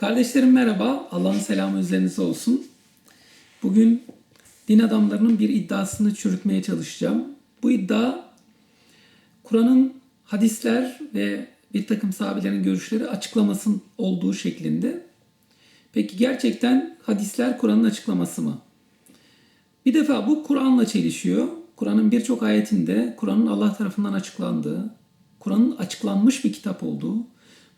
Kardeşlerim merhaba. Allah'ın selamı üzerinize olsun. Bugün din adamlarının bir iddiasını çürütmeye çalışacağım. Bu iddia Kur'an'ın hadisler ve bir takım sahabelerin görüşleri açıklamasının olduğu şeklinde. Peki gerçekten hadisler Kur'an'ın açıklaması mı? Bir defa bu Kur'an'la çelişiyor. Kur'an'ın birçok ayetinde Kur'an'ın Allah tarafından açıklandığı, Kur'an'ın açıklanmış bir kitap olduğu,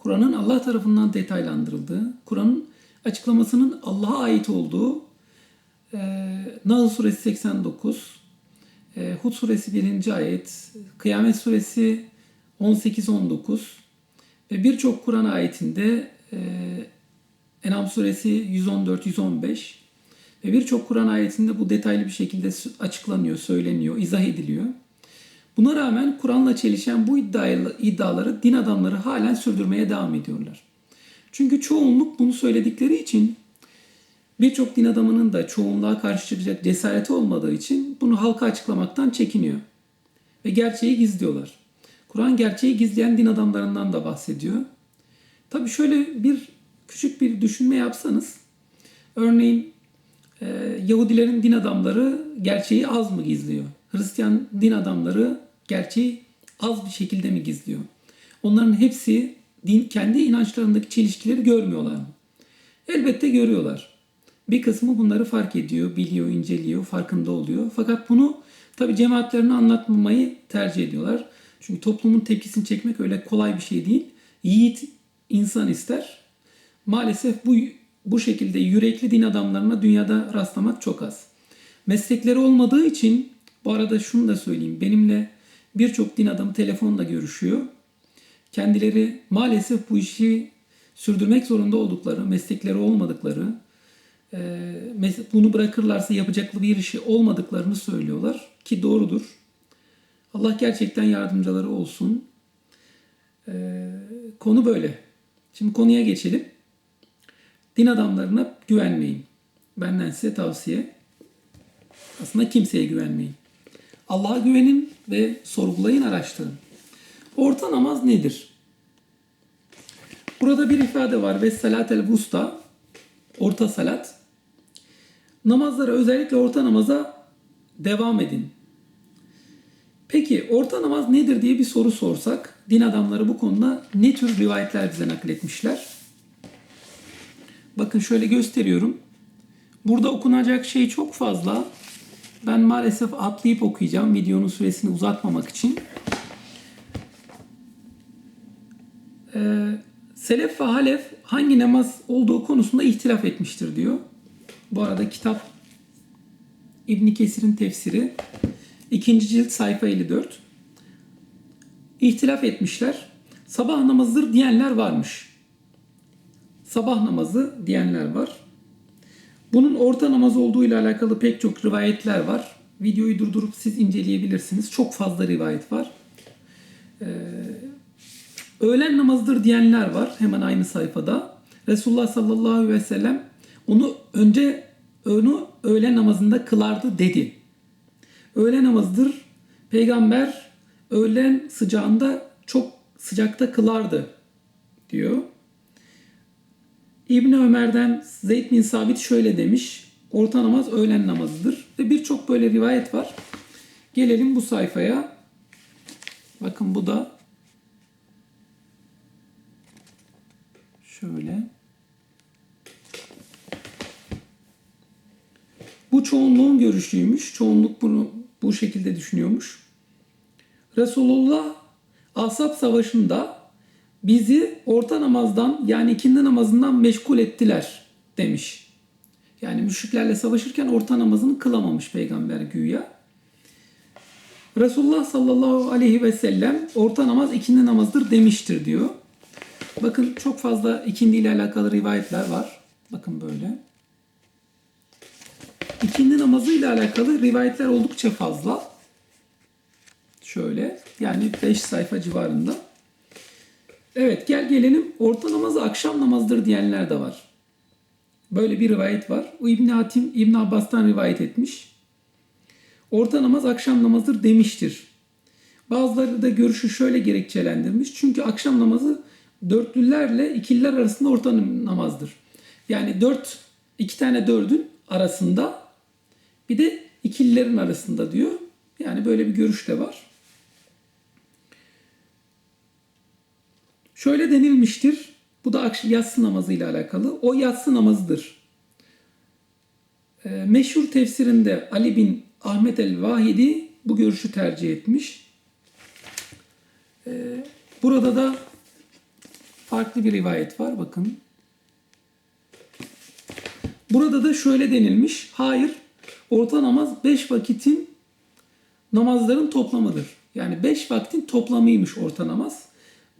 Kur'an'ın Allah tarafından detaylandırıldığı, Kur'an'ın açıklamasının Allah'a ait olduğu e, Nahl suresi 89, e, Hud suresi 1. ayet, Kıyamet suresi 18-19 ve birçok Kur'an ayetinde e, Enam suresi 114-115 ve birçok Kur'an ayetinde bu detaylı bir şekilde açıklanıyor, söyleniyor, izah ediliyor. Buna rağmen Kur'an'la çelişen bu iddiaları din adamları halen sürdürmeye devam ediyorlar. Çünkü çoğunluk bunu söyledikleri için birçok din adamının da çoğunluğa karşı çıkacak cesareti olmadığı için bunu halka açıklamaktan çekiniyor. Ve gerçeği gizliyorlar. Kur'an gerçeği gizleyen din adamlarından da bahsediyor. Tabi şöyle bir küçük bir düşünme yapsanız, örneğin e, Yahudilerin din adamları gerçeği az mı gizliyor? Hristiyan din adamları gerçeği az bir şekilde mi gizliyor? Onların hepsi din, kendi inançlarındaki çelişkileri görmüyorlar mı? Elbette görüyorlar. Bir kısmı bunları fark ediyor, biliyor, inceliyor, farkında oluyor. Fakat bunu tabi cemaatlerine anlatmamayı tercih ediyorlar. Çünkü toplumun tepkisini çekmek öyle kolay bir şey değil. Yiğit insan ister. Maalesef bu bu şekilde yürekli din adamlarına dünyada rastlamak çok az. Meslekleri olmadığı için bu arada şunu da söyleyeyim. Benimle birçok din adamı telefonla görüşüyor. Kendileri maalesef bu işi sürdürmek zorunda oldukları, meslekleri olmadıkları, bunu bırakırlarsa yapacaklı bir işi olmadıklarını söylüyorlar. Ki doğrudur. Allah gerçekten yardımcıları olsun. Konu böyle. Şimdi konuya geçelim. Din adamlarına güvenmeyin. Benden size tavsiye. Aslında kimseye güvenmeyin. Allah'a güvenin ve sorgulayın, araştırın. Orta namaz nedir? Burada bir ifade var ve salat el vusta, orta salat. Namazlara özellikle orta namaza devam edin. Peki orta namaz nedir diye bir soru sorsak, din adamları bu konuda ne tür rivayetler bize nakletmişler? Bakın şöyle gösteriyorum. Burada okunacak şey çok fazla. Ben maalesef atlayıp okuyacağım videonun süresini uzatmamak için. Ee, Selef ve Halef hangi namaz olduğu konusunda ihtilaf etmiştir diyor. Bu arada kitap İbn Kesir'in tefsiri. ikinci cilt sayfa 54. İhtilaf etmişler. Sabah namazıdır diyenler varmış. Sabah namazı diyenler var. Bunun orta namaz olduğu ile alakalı pek çok rivayetler var. Videoyu durdurup siz inceleyebilirsiniz. Çok fazla rivayet var. Ee, öğlen namazıdır diyenler var hemen aynı sayfada. Resulullah sallallahu aleyhi ve sellem onu önce onu öğle namazında kılardı dedi. Öğle namazıdır. Peygamber öğlen sıcağında çok sıcakta kılardı diyor. İbni Ömer'den Zeyd bin Sabit şöyle demiş. Orta namaz öğlen namazıdır. Ve birçok böyle rivayet var. Gelelim bu sayfaya. Bakın bu da şöyle. Bu çoğunluğun görüşüymüş. Çoğunluk bunu bu şekilde düşünüyormuş. Resulullah Asap Savaşı'nda bizi orta namazdan yani ikindi namazından meşgul ettiler demiş. Yani müşriklerle savaşırken orta namazını kılamamış peygamber güya. Resulullah sallallahu aleyhi ve sellem orta namaz ikindi namazdır demiştir diyor. Bakın çok fazla ikindi ile alakalı rivayetler var. Bakın böyle. İkindi namazı ile alakalı rivayetler oldukça fazla. Şöyle yani 5 sayfa civarında. Evet gel gelelim orta namazı akşam namazdır diyenler de var. Böyle bir rivayet var. O İbn Hatim İbn Abbas'tan rivayet etmiş. Orta namaz akşam namazdır demiştir. Bazıları da görüşü şöyle gerekçelendirmiş. Çünkü akşam namazı dörtlülerle ikililer arasında orta namazdır. Yani dört, iki tane dördün arasında bir de ikililerin arasında diyor. Yani böyle bir görüş de var. Şöyle denilmiştir. Bu da yatsı namazı ile alakalı. O yatsı namazıdır. Ee, meşhur tefsirinde Ali bin Ahmet el-Vahidi bu görüşü tercih etmiş. Ee, burada da farklı bir rivayet var. Bakın. Burada da şöyle denilmiş. Hayır. Orta namaz 5 vakitin namazların toplamıdır. Yani 5 vaktin toplamıymış orta namaz.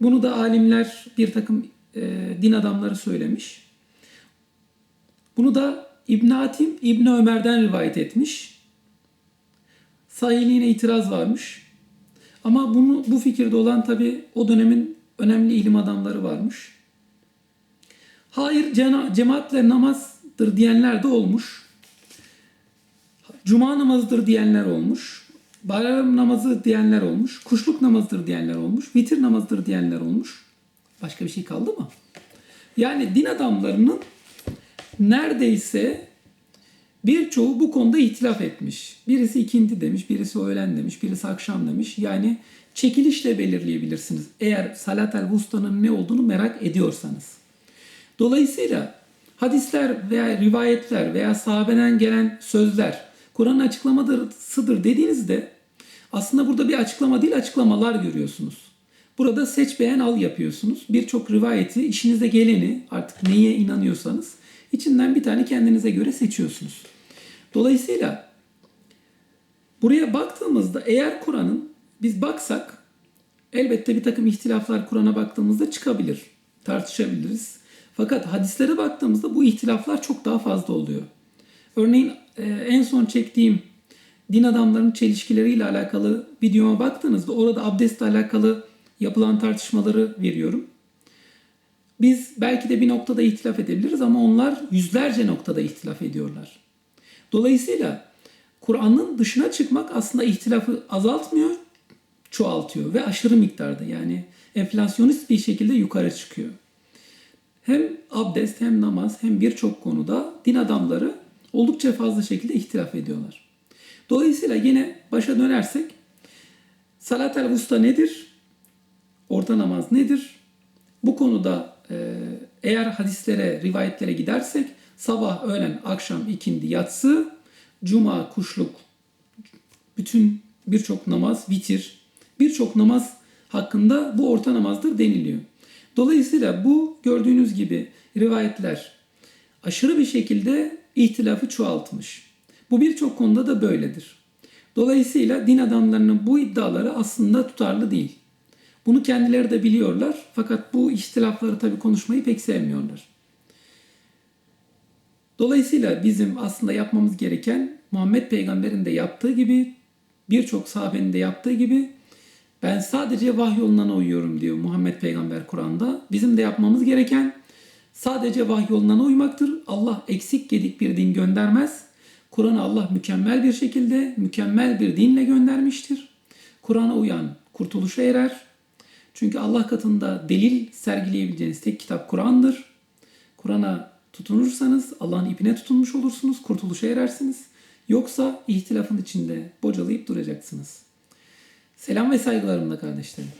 Bunu da alimler bir takım e, din adamları söylemiş. Bunu da İbn Hatim İbn Ömer'den rivayet etmiş. Sahiliğine itiraz varmış. Ama bunu bu fikirde olan tabi o dönemin önemli ilim adamları varmış. Hayır cemaatle namazdır diyenler de olmuş. Cuma namazıdır diyenler olmuş. Bayram namazı diyenler olmuş. Kuşluk namazıdır diyenler olmuş. Vitir namazıdır diyenler olmuş. Başka bir şey kaldı mı? Yani din adamlarının neredeyse birçoğu bu konuda itilaf etmiş. Birisi ikindi demiş, birisi öğlen demiş, birisi akşam demiş. Yani çekilişle belirleyebilirsiniz. Eğer salat el vusta'nın ne olduğunu merak ediyorsanız. Dolayısıyla hadisler veya rivayetler veya sahabeden gelen sözler Kur'an'ın açıklamasıdır dediğinizde aslında burada bir açıklama değil açıklamalar görüyorsunuz. Burada seç beğen al yapıyorsunuz. Birçok rivayeti işinize geleni artık neye inanıyorsanız içinden bir tane kendinize göre seçiyorsunuz. Dolayısıyla buraya baktığımızda eğer Kur'an'ın biz baksak elbette bir takım ihtilaflar Kur'an'a baktığımızda çıkabilir. Tartışabiliriz. Fakat hadislere baktığımızda bu ihtilaflar çok daha fazla oluyor. Örneğin e, en son çektiğim din adamlarının çelişkileriyle alakalı videoma baktığınızda orada abdestle alakalı yapılan tartışmaları veriyorum. Biz belki de bir noktada ihtilaf edebiliriz ama onlar yüzlerce noktada ihtilaf ediyorlar. Dolayısıyla Kur'an'ın dışına çıkmak aslında ihtilafı azaltmıyor, çoğaltıyor ve aşırı miktarda yani enflasyonist bir şekilde yukarı çıkıyor. Hem abdest hem namaz hem birçok konuda din adamları oldukça fazla şekilde ihtilaf ediyorlar. Dolayısıyla yine başa dönersek salat el vusta nedir? Orta namaz nedir? Bu konuda e, eğer hadislere, rivayetlere gidersek sabah, öğlen, akşam, ikindi, yatsı, cuma, kuşluk, bütün birçok namaz, vitir, birçok namaz hakkında bu orta namazdır deniliyor. Dolayısıyla bu gördüğünüz gibi rivayetler aşırı bir şekilde ihtilafı çoğaltmış. Bu birçok konuda da böyledir. Dolayısıyla din adamlarının bu iddiaları aslında tutarlı değil. Bunu kendileri de biliyorlar fakat bu ihtilafları tabii konuşmayı pek sevmiyorlar. Dolayısıyla bizim aslında yapmamız gereken Muhammed Peygamber'in de yaptığı gibi birçok sahabenin de yaptığı gibi ben sadece vahyolundan uyuyorum diyor Muhammed Peygamber Kur'an'da. Bizim de yapmamız gereken sadece vahyolundan uymaktır. Allah eksik gedik bir din göndermez. Kur'an'ı Allah mükemmel bir şekilde, mükemmel bir dinle göndermiştir. Kur'an'a uyan kurtuluşa erer. Çünkü Allah katında delil sergileyebileceğiniz tek kitap Kur'an'dır. Kur'an'a tutunursanız Allah'ın ipine tutunmuş olursunuz, kurtuluşa erersiniz. Yoksa ihtilafın içinde bocalayıp duracaksınız. Selam ve saygılarımla kardeşlerim.